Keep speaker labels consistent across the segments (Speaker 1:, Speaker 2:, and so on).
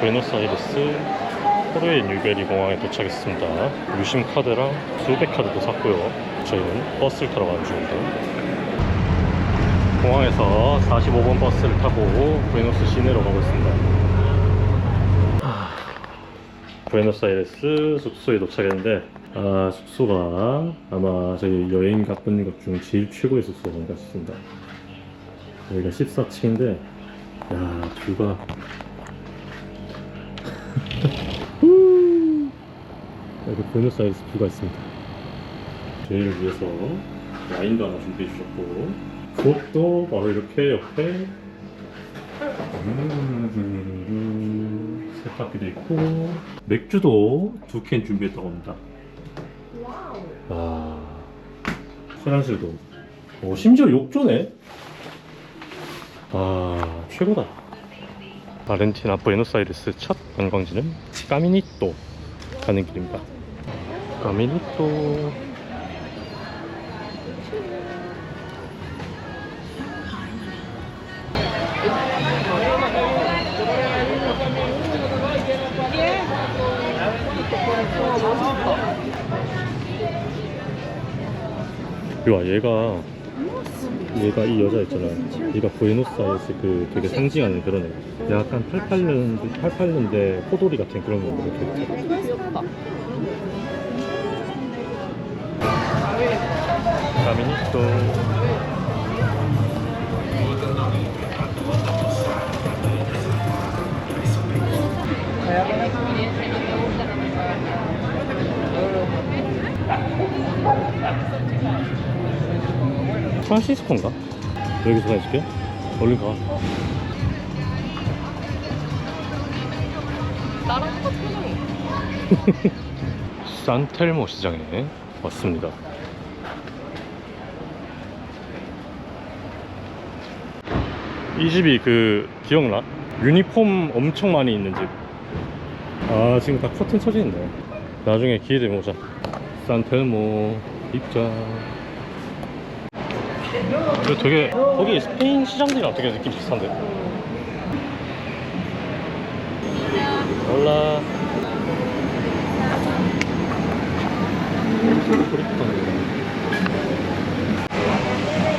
Speaker 1: 부에노스아이레스 호르의 뉴베리 공항에 도착했습니다. 유심 카드랑 수백 카드도 샀고요. 저희는 버스를 타러 가는 중입니다. 공항에서 45번 버스를 타고 부에노스 시내로 가고 있습니다. 하, 부에노스아이레스 숙소에 도착했는데 아, 숙소가 아마 저희 여행 갔던 것 중 제일 최고의 숙소가 아닌가 싶습니다. 여기가 14층인데 야 뷰가 여기 부에노스아이레스 뷰가 있습니다. 저희를 위해서 와인도 하나 준비해 주셨고 그것도 바로 이렇게 옆에 음, 세탁기도 있고 맥주도 두 캔 준비했다고 합니다. 아 화장실도 오, 심지어 욕조네. 아 최고다. 아르헨티나 부에노스아이레스 첫 관광지는 까미니또 가는 길입니다. 까미니또 야 얘가 얘가 이 여자 있잖아. 얘가 부에노스아이레스 그 되게 상징하는 그런 애 약간 88년 88년대 포도리 같은 그런 거. 이렇게 가미니또 프란시스코인가? 여기서 가줄게 얼른 가
Speaker 2: 나랑 똑같은 표정이.
Speaker 1: 산텔모 시장에 왔습니다. 이 집이 그 기억나? 유니폼 엄청 많이 있는 집. 아 지금 다 커튼 쳐져 있네. 나중에 기회 되면 오자. 산텔모 입장. 그 되게 거기 스페인 시장들이랑 되게 느낌 비슷한데. 올라.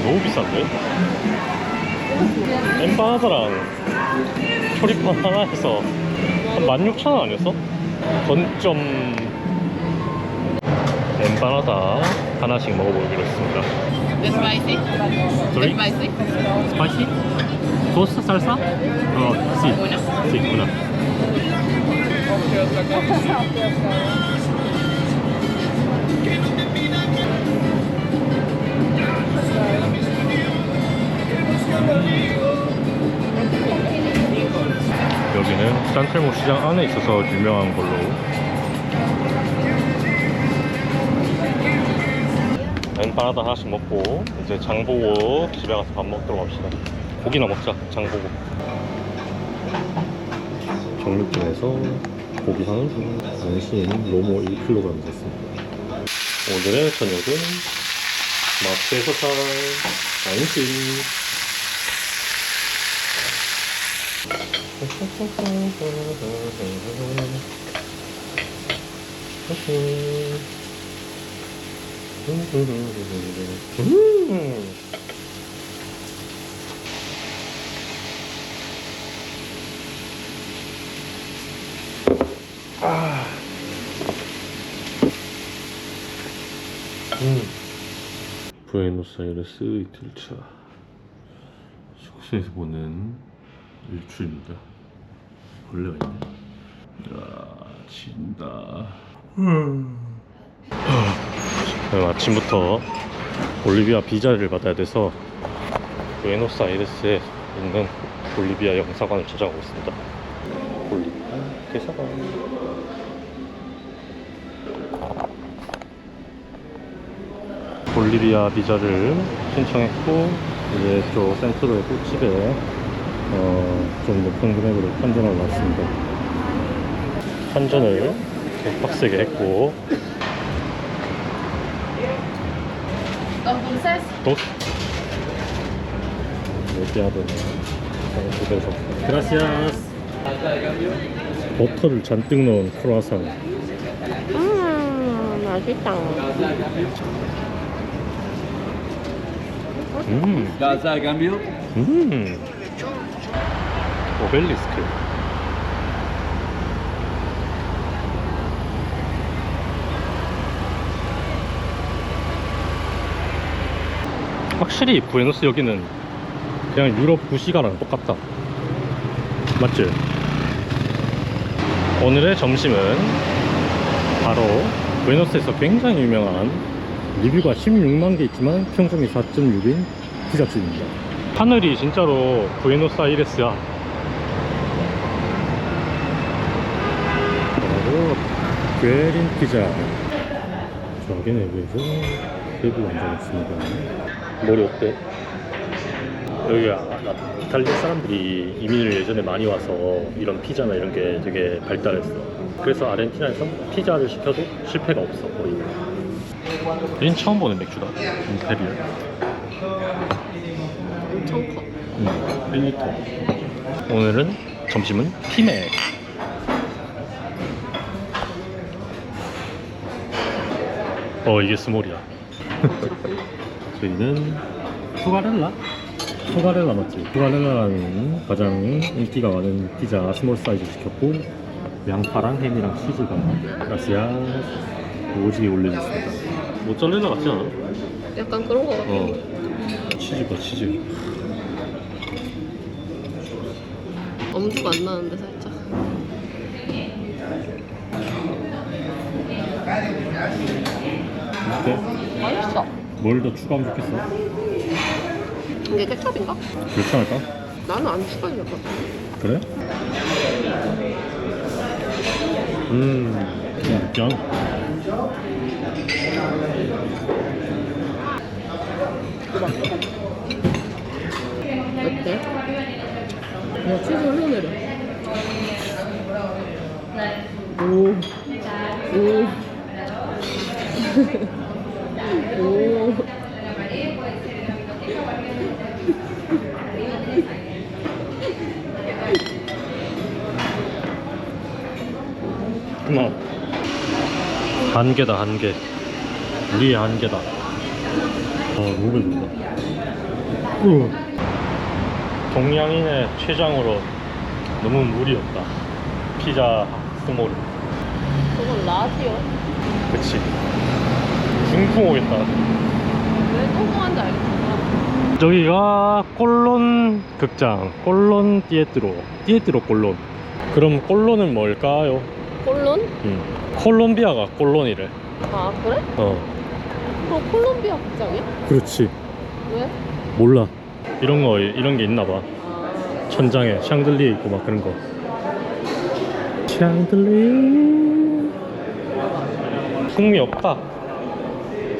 Speaker 1: 너무 비싼데? 엠바나다랑 초리판 하나에서 한 16,000원 아니었어? 건점 엠바나다 하나씩 먹어보기로 했습니다 Sorry?
Speaker 2: spicy?
Speaker 1: 스파이시? 소스 살사? 어, 시. 시, 구나. 여기는 산텔모 시장 안에 있어서 유명한 걸로. 엠파나다 하나씩 먹고 이제 장 보고 집에 가서 밥 먹도록 합시다. 고기나 먹자 장 보고. 정육점에서 고기 하나 안심 로모 1kg 샀습니다. 오늘의 저녁은 마트에서 산 안심 음. 아. 음. 부에노스아이레스 이틀차 숙소에서 보는 일출입니다. 벌레가 있네. 야, 진다. 오늘 아침부터 볼리비아 비자를 받아야 돼서 부에노스아이레스에 있는 볼리비아 영사관을 찾아가고 있습니다. 볼리비아 대사관. 볼리비아 비자를 신청했고 이제 또 센트로의 꽃집에 어, 좀 높은 금액으로 환전을 왔습니다. 환전을 이렇게 빡세게 했고 또 얘기하더니 그대로 Gracias. 버터를 잔뜩 넣은 크로아상
Speaker 2: 음, 맛있다.
Speaker 1: 음. 음. 오벨리스크. 확실히 부에노스 여기는 그냥 유럽 구시가랑 똑같다. 맞지? 오늘의 점심은 바로 부에노스에서 굉장히 유명한 리뷰가 16만 개 있지만 평점이 4.6인 피자집입니다. 하늘이 진짜로 부에노스아이레스야 바로 괴린 피자 저기 내부에서 테이블 앉아있습니다 머리 어때? 여기가 아- 이탈리아 사람들이 이민을 예전에 많이 와서 이런 피자나 이런 게 되게 발달했어 그래서 아르헨티나에서 피자를 시켜도 실패가 없어 거의 얘는 처음 보는 맥주다 임페리얼
Speaker 2: 엄청 커.
Speaker 1: 음, 1리터. 오늘은 점심은 피맥. 어, 이게 스몰이야. 저희는 후가렐라? 후가렐라 맞지? 후가렐라라는 가장 인기가 많은 피자 스몰 사이즈 시켰고 양파랑 햄이랑 치즈가 가스야 오지게 올려졌습니다. 모짜렐라 같지 않아?
Speaker 2: 약간 그런 거 같아.
Speaker 1: 어. 치즈가 치즈.
Speaker 2: 엄두가 안 나는데 살짝.
Speaker 1: 어때?
Speaker 2: 맛있어.
Speaker 1: 뭘 더 추가하면 좋겠어?
Speaker 2: 이게 케첩인가?
Speaker 1: 괜찮을까?
Speaker 2: 나는 안 같아.
Speaker 1: 그래? 음, 그냥
Speaker 2: 어때? 와 치즈 흘러내려. 오. 오. 오.
Speaker 1: 그만. 한계다 한계. 우리의 한계다. 아 너무 배부르다. 우. 동양인의 최장으로 너무 무리였다. 피자 스몰.
Speaker 2: 저건 라지요.
Speaker 1: 그치. 중풍 오겠다.
Speaker 2: 왜 성공한지 알겠어.
Speaker 1: 저기가 꼴론 극장 꼴론 띠에트로 띠에트로 꼴론 그럼 꼴론은 뭘까요?
Speaker 2: 콜론?
Speaker 1: 음. 콜롬비아가 꼴론이래.
Speaker 2: 아 그래?
Speaker 1: 어.
Speaker 2: 그럼 콜롬비아 극장이야?
Speaker 1: 그렇지.
Speaker 2: 왜?
Speaker 1: 몰라. 이런 거 이런 게 있나 봐.
Speaker 2: 아.
Speaker 1: 천장에 샹들리에 있고 막 그런 거. 샹들리에 흥미 없다.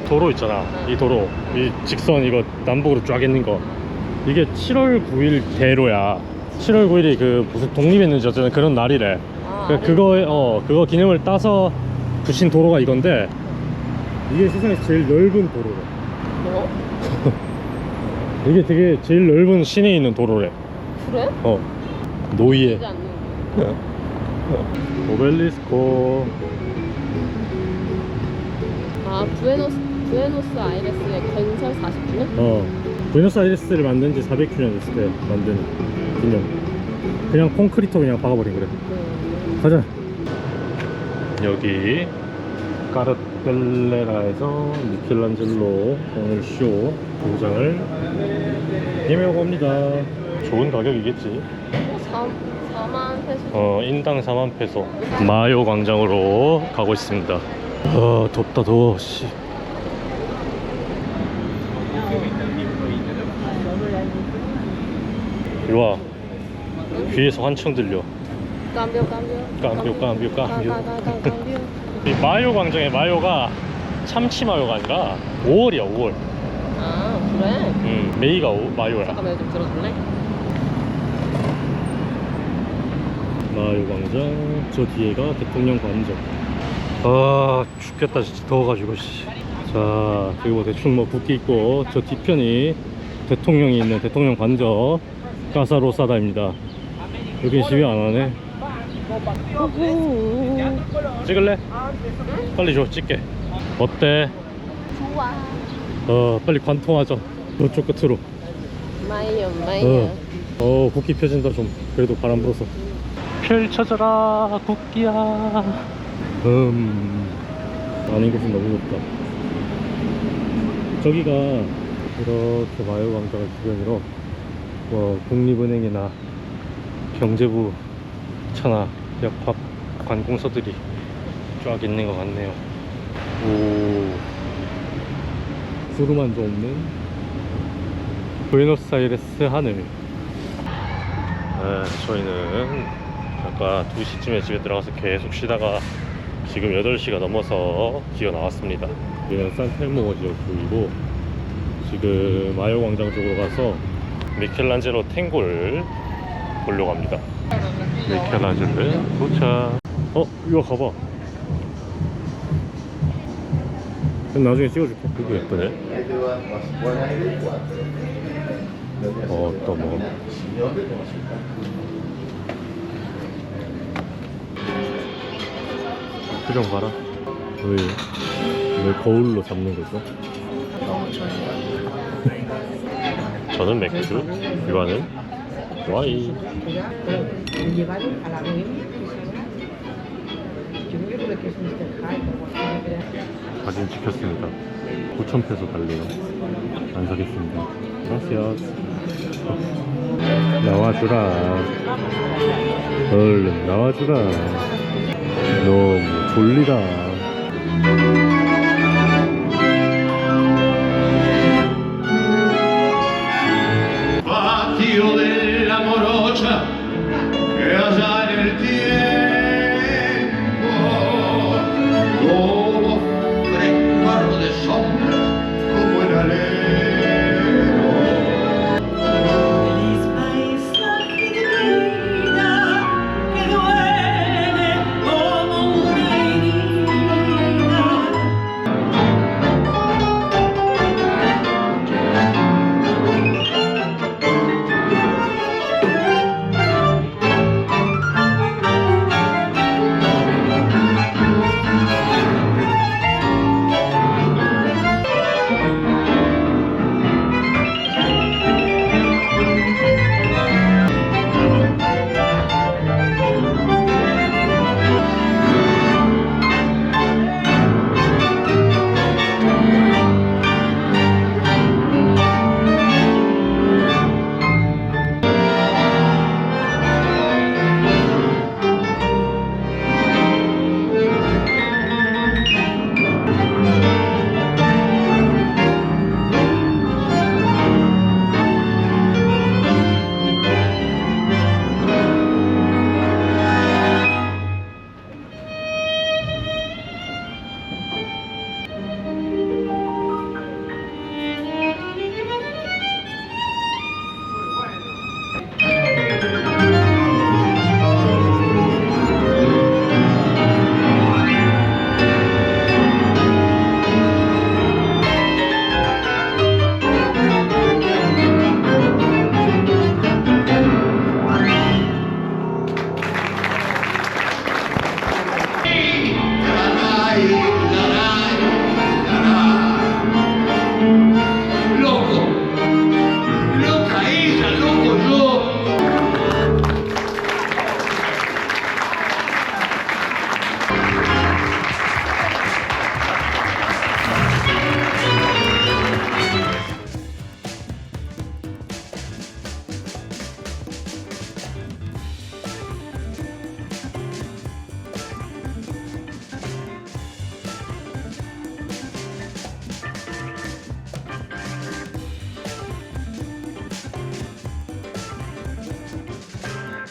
Speaker 1: 도로 있잖아. 이 도로. 이 직선 이거 남북으로 쫙 있는 거. 이게 7월 9일 대로야. 7월 9일이 그 무슨 독립했는지 어쨌든 그런 날이래.
Speaker 2: 아,
Speaker 1: 그 그거에 어 그거 기념을 따서 붙인 도로가 이건데 이게 세상에서 제일 넓은 도로래.
Speaker 2: 뭐?
Speaker 1: 이게 되게 제일 넓은 시내에 있는 도로래.
Speaker 2: 그래?
Speaker 1: 어. 노이에.
Speaker 2: 않는
Speaker 1: 오벨리스코.
Speaker 2: 아 부에노스 부에노스 아이레스의 건설 40주년?
Speaker 1: 어. 부에노스아이레스를 만든 지 400주년 됐을 때 만든 기념. 그냥 콘크리트 그냥 박아버린 그래.
Speaker 2: 네.
Speaker 1: 가자. 여기 까르텔레라에서 미켈란젤로 오늘 쇼 도장을 예매하고 옵니다. 좋은 가격이겠지.
Speaker 2: 어, 4, 4만 페소.
Speaker 1: 어 인당 4만 페소. 마요 광장으로 가고 있습니다. 아 덥다 더워 씨. 일로와. 귀에서 환청 들려
Speaker 2: 깜비오, 깜비오,
Speaker 1: 깜비오. 깜비오 깜비오 이 마요 광장의 마요가 참치 마요가 아니라 5월이야 5월.
Speaker 2: 아 그래?
Speaker 1: 음, 메이가 오, 마요야.
Speaker 2: 잠깐만 좀 들어줄래?
Speaker 1: 마요 광장 저 뒤에가 대통령 관저. 아 죽겠다 진짜. 더워가지고 씨. 자 여기 뭐 대충 뭐 붓기 있고 저 뒤편이 대통령이 있는 대통령 관저. 까사로사다입니다. 여기 집이 안 하네 찍을래? 빨리 줘 찍게. 어때?
Speaker 2: 좋아.
Speaker 1: 어 빨리 관통하자. 저쪽 끝으로.
Speaker 2: 마이요,
Speaker 1: 어, 어. 국기 펴진다 좀. 그래도 바람 불어서. 펼쳐져라 국기야. 음. 아닌 곳은 너무 높다. 저기가 이렇게 마요광장을 주변으로 뭐 국립은행이나 경제부 차나 역합 관공서들이 쫙 있는 것 같네요. 오. 구름한 도 없는 부에노스아이레스 하늘. 네, 저희는 아까 2시쯤에 집에 들어가서 계속 쉬다가 지금 8시가 넘어서 기어 나왔습니다. 여기는 산텔모 지역 보이고 지금 마요 광장 쪽으로 가서 미켈란젤로 탱골 보려고 합니다 미켈란젤로 도착 어? 이거 가봐 나중에 찍어줄게 되게 예쁘네 어, 또 뭐. 표정 봐라. 왜, 왜 거울로 잡는 거죠? 저는 맥주, 유아는
Speaker 3: así.
Speaker 1: 사진 찍혔습니다. 9,000페소 달래요. 안 사겠습니다. gracias. 나와주라. 얼른 나와주라. 너무 졸리다.